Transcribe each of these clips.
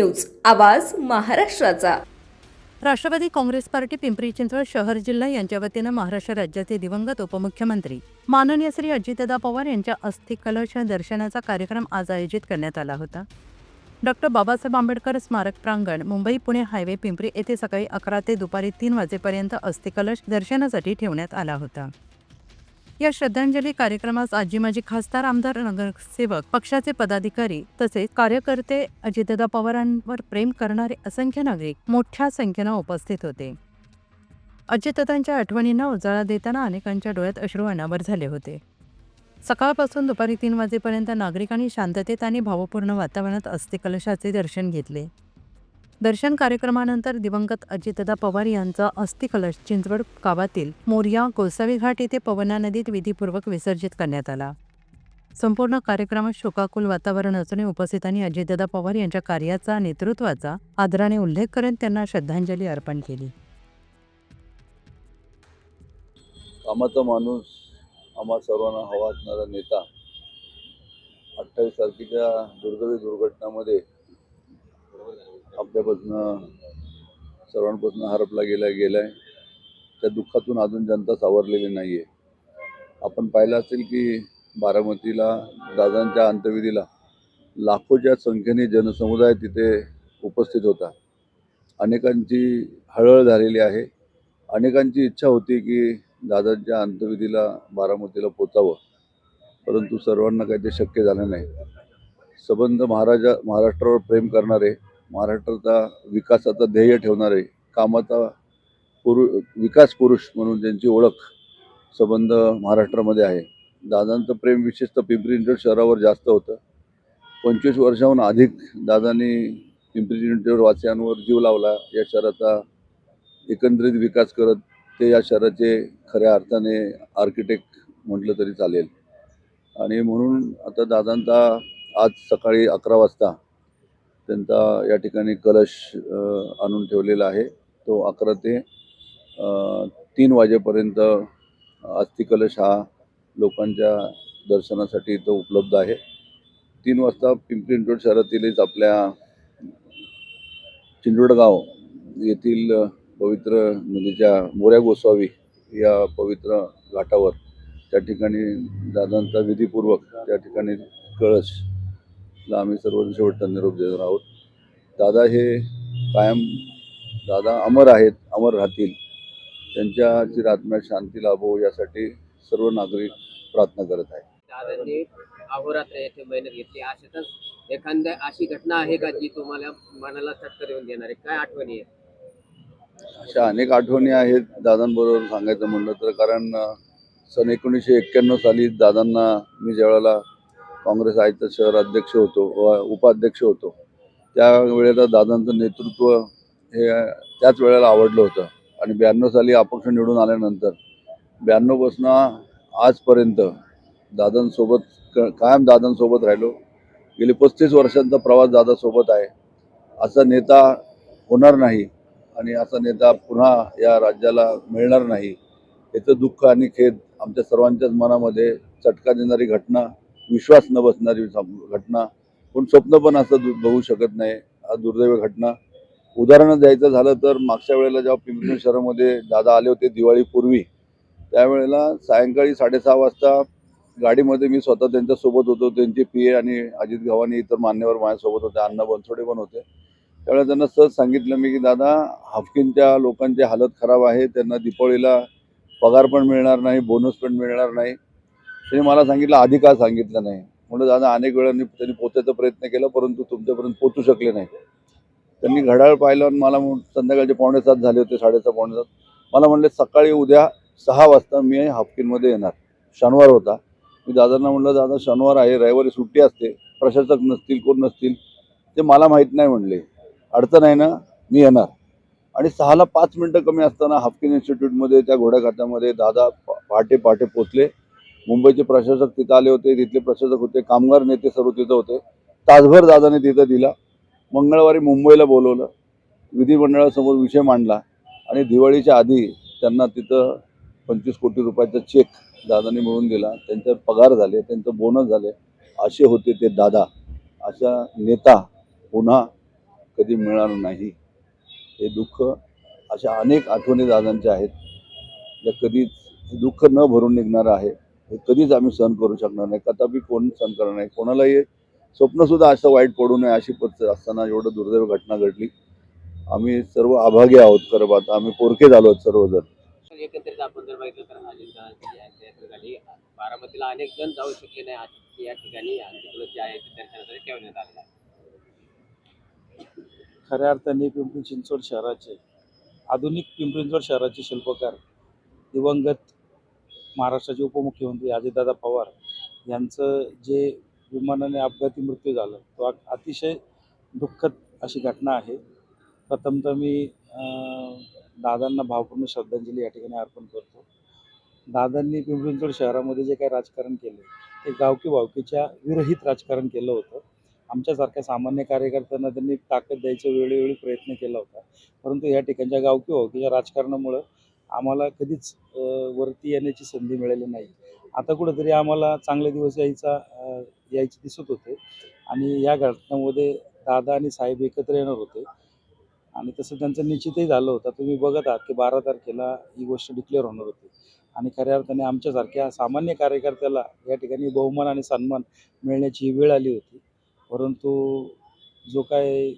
News आवाज महाराष्ट्राचा. Rashtravadi Congress party Pimpri Chinchwad शहर जिल्हा यांच्या वतीनं महाराष्ट्र राज्याचे दिवंगत उपमुख्यमंत्री माननीय श्री अजितदा पवार यांच्या अस्थि कलश दर्शनाचा कार्यक्रम आज आयोजित करण्यात आला होता. डॉक्टर बाबासाहेब आंबेडकर स्मारक प्रांगण मुंबई पुणे हायवे पिंपरी येथे सकाळी अकरा ते दुपारी तीन वाजेपर्यंत अस्थिकलश दर्शनासाठी ठेवण्यात आला होता. या श्रद्धांजली कार्यक्रमास आजी माजी खासदार आमदार नगरसेवक पक्षाचे पदाधिकारी तसेच कार्यकर्ते अजितदा पवारांवर प्रेम करणारे असंख्य नागरिक मोठ्या संख्येनं उपस्थित होते. अजितदादांच्या आठवणींना उजाळा देताना अनेकांच्या डोळ्यात अश्रू अनावर झाले होते. सकाळपासून दुपारी तीन वाजेपर्यंत नागरिकांनी शांततेत आणि भावपूर्ण वातावरणात अस्थिकलशाचे दर्शन घेतले. दर्शन कार्यक्रमानंतर दिवंगत अजितदा पवार यांचा अस्थिकलश चिंचवड गावातील मोर्या गोसावी घाट येथे पवना नदीत विधीपूर्वक विसर्जित करण्यात आला. संपूर्ण कार्यक्रमात शोकाकुल वातावरण असून उपस्थितांनी अजितदादा पवार यांच्या कार्याचा नेतृत्वाचा आदराने उल्लेख करत त्यांना श्रद्धांजली अर्पण केली. कामाचा माणूस आम्हा सर्वांना हवा असणारा नेता अठ्ठावीस तारखेच्या दुर्दैवी दुर्घटनामध्ये आपल्यापासून सर्वांपासून हरपला गेला गेलाय. त्या दुःखातून अजून जनता सावरलेली नाही आहे आपण पाहिलं असेल की बारामतीला दादांच्या अंत्यविधीला लाखोच्या संख्येने जनसमुदाय तिथे उपस्थित होता. अनेकांची हळहळ झालेली आहे. अनेकांची इच्छा होती की दादांच्या अंत्यविधीला बारामतीला पोचावं. परंतु सर्वांना काही ते शक्य झालं नाही. संबंध महाराजा महाराष्ट्रावर प्रेम करणारे महाराष्ट्राचा विकासाचा ध्येय ठेवणारे कामाचा पुरु विकास पुरुष म्हणून त्यांची ओळख संबंध महाराष्ट्रामध्ये आहे. दादांचं प्रेम विशेषतः पिंपरी चिंचवड शहरावर जास्त होतं. पंचवीस वर्षाहून अधिक दादांनी पिंपरी चिंचवड वासियांवर जीव लावला. या शहराचा एकंदरीत विकास करत ते या शहराचे खऱ्या अर्थाने आर्किटेक्ट म्हटलं तरी चालेल. आणि म्हणून आता दादांचा आज सकाळी अकरा वाजता त्यांचा या ठिकाणी कलश आणून ठेवलेला आहे. तो अकरा ते तीन वाजेपर्यंत अस्थि कलश हा लोकांच्या दर्शनासाठी इथं उपलब्ध आहे. तीन वाजता पिंपरी चिंचवड शहरातीलच आपल्या चिंचवडगाव येथील पवित्र नदीच्या मोऱ्या गोसावी या पवित्र घाटावर त्या ठिकाणी दादांचा विधीपूर्वक त्या ठिकाणी कळशला आम्ही सर्व शेवटचा निरोप देणार आहोत. दादा हे कायम दादा अमर आहेत अमर राहतील. त्यांच्या चिरात्म्यात शांती लाभो यासाठी सर्व नागरिक प्रार्थना करत आहेत. दादांनी अहोरात्र येथे मेहनत घेतली. अशातच एखाद्या अशी घटना आहे का जी तुम्हाला मनाला चटकर येऊन देणार आहे? काय आठवणी आहे अशा अनेक आठवणी आहेत दादांबरोबर सांगायचं म्हणलं तर कारण सन एकोणीसशे एक्क्याण्णव साली दादांना मी ज्यावेळेला काँग्रेस आयतं शहर अध्यक्ष होतो व उपाध्यक्ष होतो. त्यावेळेला दादांचं नेतृत्व हे त्याच वेळेला आवडलं होतं. आणि ब्याण्णव साली अपक्ष निवडून आल्यानंतर ब्याण्णवपासून आजपर्यंत दादांसोबत क कायम दादांसोबत राहिलो. गेले पस्तीस वर्षांचा प्रवास दादासोबत आहे. असा नेता होणार नाही आणि असा नेता पुन्हा या राज्याला मिळणार नाही. याचं दुःख आणि खेद आमच्या सर्वांच्याच मनामध्ये चटका देणारी घटना विश्वास न बसणारी घटना. पण स्वप्न पण असं बघू शकत नाही. हा दुर्दैव घटना. उदाहरण द्यायचं झालं तर मागच्या वेळेला जेव्हा पिंपरी शहरामध्ये दादा आले होते दिवाळीपूर्वी त्यावेळेला सायंकाळी साडेसहा वाजता गाडीमध्ये मी स्वतः त्यांच्यासोबत होतो. त्यांचे पी ए आणि अजित गव्हाणे इतर मान्यवर माझ्यासोबत होते. अण्णा बनसोडे पण होते. त्यावेळेला त्यांना सहज सांगितलं मी की दादा हाफकिनच्या लोकांची हालत खराब आहे. त्यांना दीपावलीला पगार पण मिळणार नाही बोनस पण मिळणार नाही. त्यांनी मला सांगितलं आधी का सांगितलं नाही? म्हणून दादा अनेक वेळांनी त्यांनी पोचायचा प्रयत्न केला परंतु तुमच्यापर्यंत पोचू शकले नाही. त्यांनी घड्याळ पाहिलं आणि मला संध्याकाळचे पावणे सात झाले होते साडेसहा पावणे सात. मला म्हणले सकाळी उद्या सहा वाजता मी हाफकिनमध्ये येणार. शनिवार होता. मी दादांना म्हणलं दादा शनिवार आहे रविवारी सुट्टी असते. प्रशासक नसतील कोण नसतील? ते मला माहीत नाही म्हणले. अडचण आहे ना मी येणार. आणि सहाला पाच मिनटं कमी असताना हाफकिन इन्स्टिट्यूटमध्ये त्या घोड्या खात्यामध्ये दादा पहाटे पहाटे पोचले. मुंबईचे प्रशासक तिथं आले होते तिथले प्रशासक होते कामगार नेते सर्व तिथं होते. तासभर दादाने तिथं दिला. मंगळवारी मुंबईला बोलवलं. विधिमंडळासमोर विषय मांडला. आणि दिवाळीच्या आधी त्यांना तिथं पंचवीस कोटी रुपयाचा चेक दादाने मिळवून दिला. त्यांचे पगार झाले त्यांचं बोनस झाले. असे होते ते दादा. अशा नेता पुन्हा कधी मिळणार नाही. हे दुःख अशा अनेक आठवणी दादांच्या आहेत. ज्या कधीच हे दुःख न भरून निघणारं आहे. हे कधीच आम्ही सहन करू शकणार नाही. कदापि कोण सहन करणार नाही. कोणालाही स्वप्नसुद्धा असं वाईट पडू नये अशी परिस्थिती असताना एवढं दुर्दैव घटना घडली. आम्ही सर्व अभागी आहोत खरं पाहता. आम्ही पोरके झालो आहोत सर्वजण. तर एकंदरीत आपण जर बघितलं तर अजिंठा या ठिकाणी बारामतीला अनेक जण जाऊ शकले नाही. आज या ठिकाणी जे आहे ते दर्शनासाठी ठेवण्यात आलेलं आहे. खऱ्या अर्थाने पिंपरी चिंचवड शहराचे आधुनिक पिंपरी चिंचवड शहराचे शिल्पकार दिवंगत महाराष्ट्राचे उपमुख्यमंत्री अजितदादा पवार यांचं जे विमानाने अपघाती मृत्यू झाला तो अतिशय दुःखद अशी घटना आहे. प्रथमतः मी दादांना भावपूर्ण श्रद्धांजली या ठिकाणी अर्पण करतो. दादांनी पिंपरी चिंचवड शहरामध्ये जे काही राजकारण केले ते गावकी भावकीच्या विरहित राजकारण केलं होतं. आमच्यासारख्या सामान्य कार्यकर्त्यांना त्यांनी ताकद द्यायचा वेळोवेळी प्रयत्न केला होता. परंतु या ठिकाणच्या गावकी भावकीच्या राजकारणामुळं आम्हाला कधीच वरती येण्याची संधी मिळाली नाही. आता कुठंतरी आम्हाला चांगले दिवस यायचा यायचे दिसत होते. आणि या घटनामध्ये दादा आणि साहेब एकत्र येणार होते. आणि तसं त्यांचं निश्चितही झालं होतं. तुम्ही बघत आहात की बारा तारखेला ही गोष्ट डिक्लेअर होणार होती. आणि खऱ्या अर्थाने आमच्यासारख्या सामान्य कार्यकर्त्याला या ठिकाणी बहुमान आणि सन्मान मिळण्याची ही वेळ आली होती. परंतु जो काय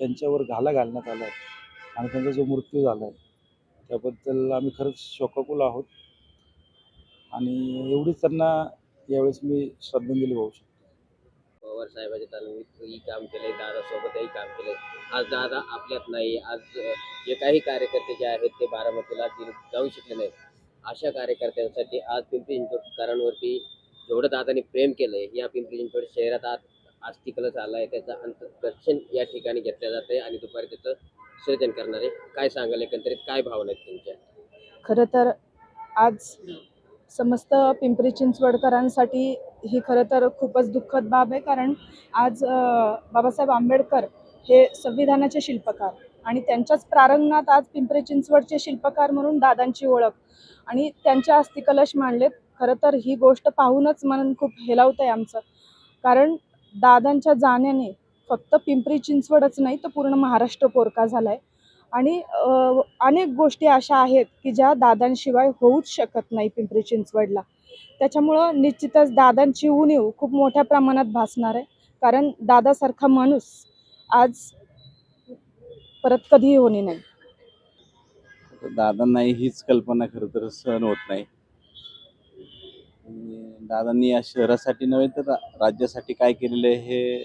त्यांच्यावर घाला घालण्यात आला आहे आणि त्यांचा जो मृत्यू झाला आहे त्याबद्दल आम्ही खरंच शोकाकुल आहोत. आणि एवढीच त्यांना यावेळेस मी श्रद्धांजली वाहू शकतो. पवार साहेबांच्या तालमीतही काम केलंय दादासोबतही काम केलंय. आज दादा आपल्यात नाही आज जे काही कार्यकर्ते जे आहेत ते बारामतीला जाऊ शकले नाहीत. अशा कार्यकर्त्यांसाठी आज पिंपरी चिंचवडकरांवरती जेवढं दादांनी प्रेम केलंय या पिंपरी चिंचवड शहरात आज अस्थिकलश आहे त्याचं अंतर्दर्शन या ठिकाणी घेतलं जातंय आणि दुपारी त्याचं विसर्जन करणार? काय सांगाल एकंदरीत? काय भावना आहेत तुमच्या? खरं तर आज समस्त पिंपरी चिंचवडकरांसाठी ही खरं तर खूपच दुःखद बाब आहे कारण आज बाबासाहेब आंबेडकर हे संविधानाचे शिल्पकार आणि त्यांच्याच प्रारंगणात आज पिंपरी चिंचवडचे शिल्पकार म्हणून दादांची ओळख आणि त्यांच्या अस्थिकलश मांडलेत खरं तर ही गोष्ट पाहूनच मन खूप हेलावतं आहे आमचं. कारण दादांच्या जाण्याने फक्त पिंपरी चिंचवडच नाही तर पूर्ण महाराष्ट्र पोरका झाला आहे आणि अनेक गोष्टी अशा आहेत की ज्या दादांशिवाय होऊच शकत नाही पिंपरी चिंचवडला. त्याच्यामुळं निश्चितच दादांची उणीव खूप मोठ्या प्रमाणात भासणार आहे. कारण दादासारखा माणूस आज परत कधीही होणे नाही. तर दादांनाही हीच कल्पना खरं तर सहन होत नाही. दादांनी या शहरासाठी नव्हे तर राज्यासाठी काय केलेलं आहे हे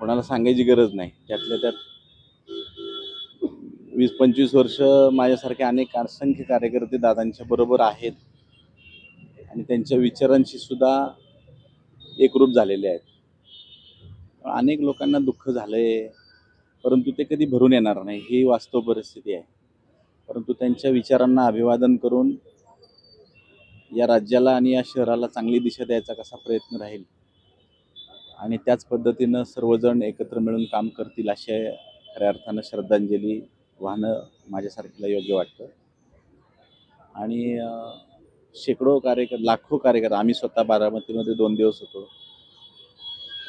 कोणाला सांगायची गरज नाही. त्यातल्या त्यात वीस पंचवीस वर्ष माझ्यासारखे अनेक असंख्य कार्यकर्ते दादांच्या बरोबर आहेत. आणि त्यांच्या विचारांशी सुद्धा एकरूप झालेले आहेत. अनेक लोकांना दुःख झालं आहे परंतु ते कधी भरून येणार नाही ही वास्तव परिस्थिती आहे. परंतु त्यांच्या विचारांना अभिवादन करून या राज्याला आणि या शहराला चांगली दिशा द्यायचा कसा प्रयत्न राहील आणि त्याच पद्धतीनं सर्वजण एकत्र मिळून काम करतील अशा खऱ्या अर्थानं श्रद्धांजली वाहणं माझ्यासारखीला योग्य वाटतं. आणि शेकडो कार्यकर लाखो कार्यकर आम्ही स्वतः बारामतीमध्ये दोन दिवस होतो.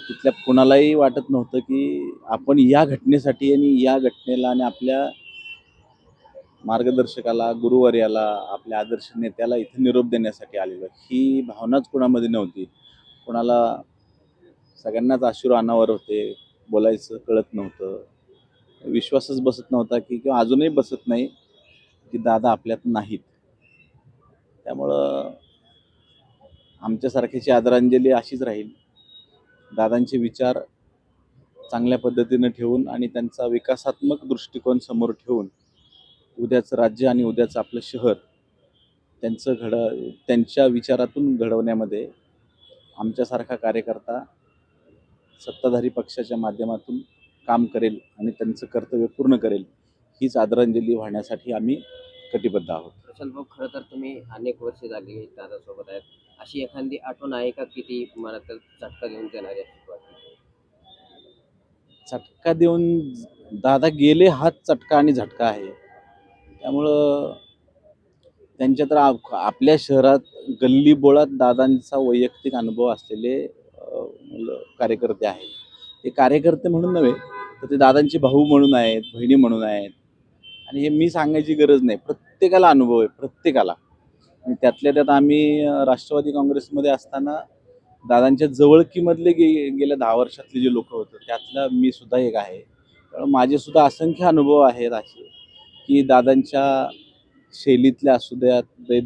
तिथल्या कुणालाही वाटत नव्हतं की आपण या घटनेसाठी आणि या घटनेला आणि आपल्या मार्गदर्शकाला गुरुवर्याला आपल्या आदर्श नेत्याला इथे निरोप देण्यासाठी आलेलो ही भावनाच कुणामध्ये नव्हती. कुणाला सगळ्यांनाच अश्रू अनावर होते बोलायचं कळत नव्हतं. विश्वासच बसत नव्हता की किंवा अजूनही बसत नाही की दादा आपल्यात नाहीत. त्यामुळं आमच्यासारख्याची आदरांजली अशीच राहील. दादांचे विचार चांगल्या पद्धतीनं ठेवून आणि त्यांचा विकासात्मक दृष्टिकोन समोर ठेवून उद्याचं राज्य आणि उद्याचं आपलं शहर त्यांचं घड त्यांच्या विचारातून घडवण्यामध्ये आमच्यासारखा कार्यकर्ता सत्ताधारी पक्षाच्या माध्यमातून काम करेल आणि त्यांचं कर्तव्य पूर्ण करेल हीच आदरांजली वाहण्यासाठी आम्ही कटिबद्ध आहोत. प्रशांत भाऊ खरं तर तुम्ही अनेक वर्ष झाली दादासोबत आहेत. अशी एखादी आठवण आहे का किती मला तर चटका घेऊन देणारी? चटका देऊन दादा गेले हाच चटका आणि झटका आहे. त्यामुळं त्यांच्या तर आप- आपल्या शहरात गल्ली बोळात दादांचा वैयक्तिक अनुभव असलेले कार्यकर्ते आहेत. ते कार्यकर्ते म्हणून नव्हे तर ते दादांचे भाऊ म्हणून आहेत बहिणी म्हणून आहेत. आणि हे मी सांगायची गरज नाही. प्रत्येकाला अनुभव आहे प्रत्येकाला. आणि त्यातल्या त्यात आम्ही राष्ट्रवादी काँग्रेसमध्ये असताना दादांच्या जवळकीमधले गे गेल्या दहा वर्षातले जे लोक होते त्यातला मी सुद्धा एक आहे. त्यामुळे असंख्य अनुभव आहेत असे की दादांच्या शैलीतल्या असू द्यात ते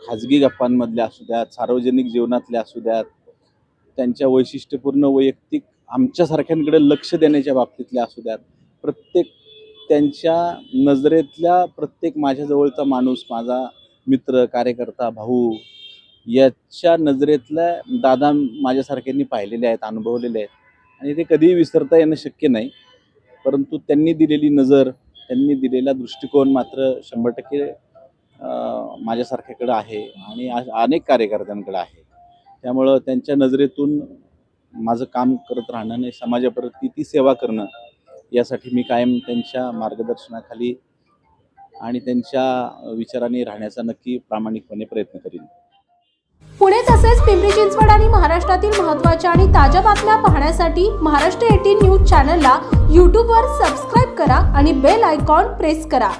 खाजगी गप्पांमधल्या असू द्यात सार्वजनिक जीवनातल्या असू द्यात त्यांच्या वैशिष्ट्यपूर्ण वैयक्तिक आमच्यासारख्यांकडे लक्ष देण्याच्या बाबतीतल्या असू द्यात. प्रत्येक त्यांच्या नजरेतल्या प्रत्येक माझ्याजवळचा माणूस माझा मित्र कार्यकर्ता भाऊ याच्या नजरेतल्या दादा माझ्यासारख्यांनी पाहिलेले आहेत अनुभवलेले आहेत. आणि ते कधीही विसरता येणं शक्य नाही. परंतु त्यांनी दिलेली नजर त्यांनी दिलेला दृष्टिकोन मात्र शंभर टक्के माझ्यासारख्याकडं आहे आणि अनेक कार्यकर्त्यांकडे आहे. त्यामुळं त्यांच्या नजरेतून माझं काम करत राहणं आणि समाजाप्रती ती सेवा करणं यासाठी मी कायम त्यांच्या मार्गदर्शनाखाली आणि त्यांच्या विचाराने राहण्याचा नक्की प्रामाणिकपणे प्रयत्न करीन. पुणे तसेच पिंपरी चिंचवड आणि महाराष्ट्रातील महत्त्वाच्या आणि ताज्या बातम्या पाहण्यासाठी महाराष्ट्र एटीन न्यूज चॅनलला यूट्यूबवर सबस्क्राईब करा आणि बेल आयकॉन प्रेस करा.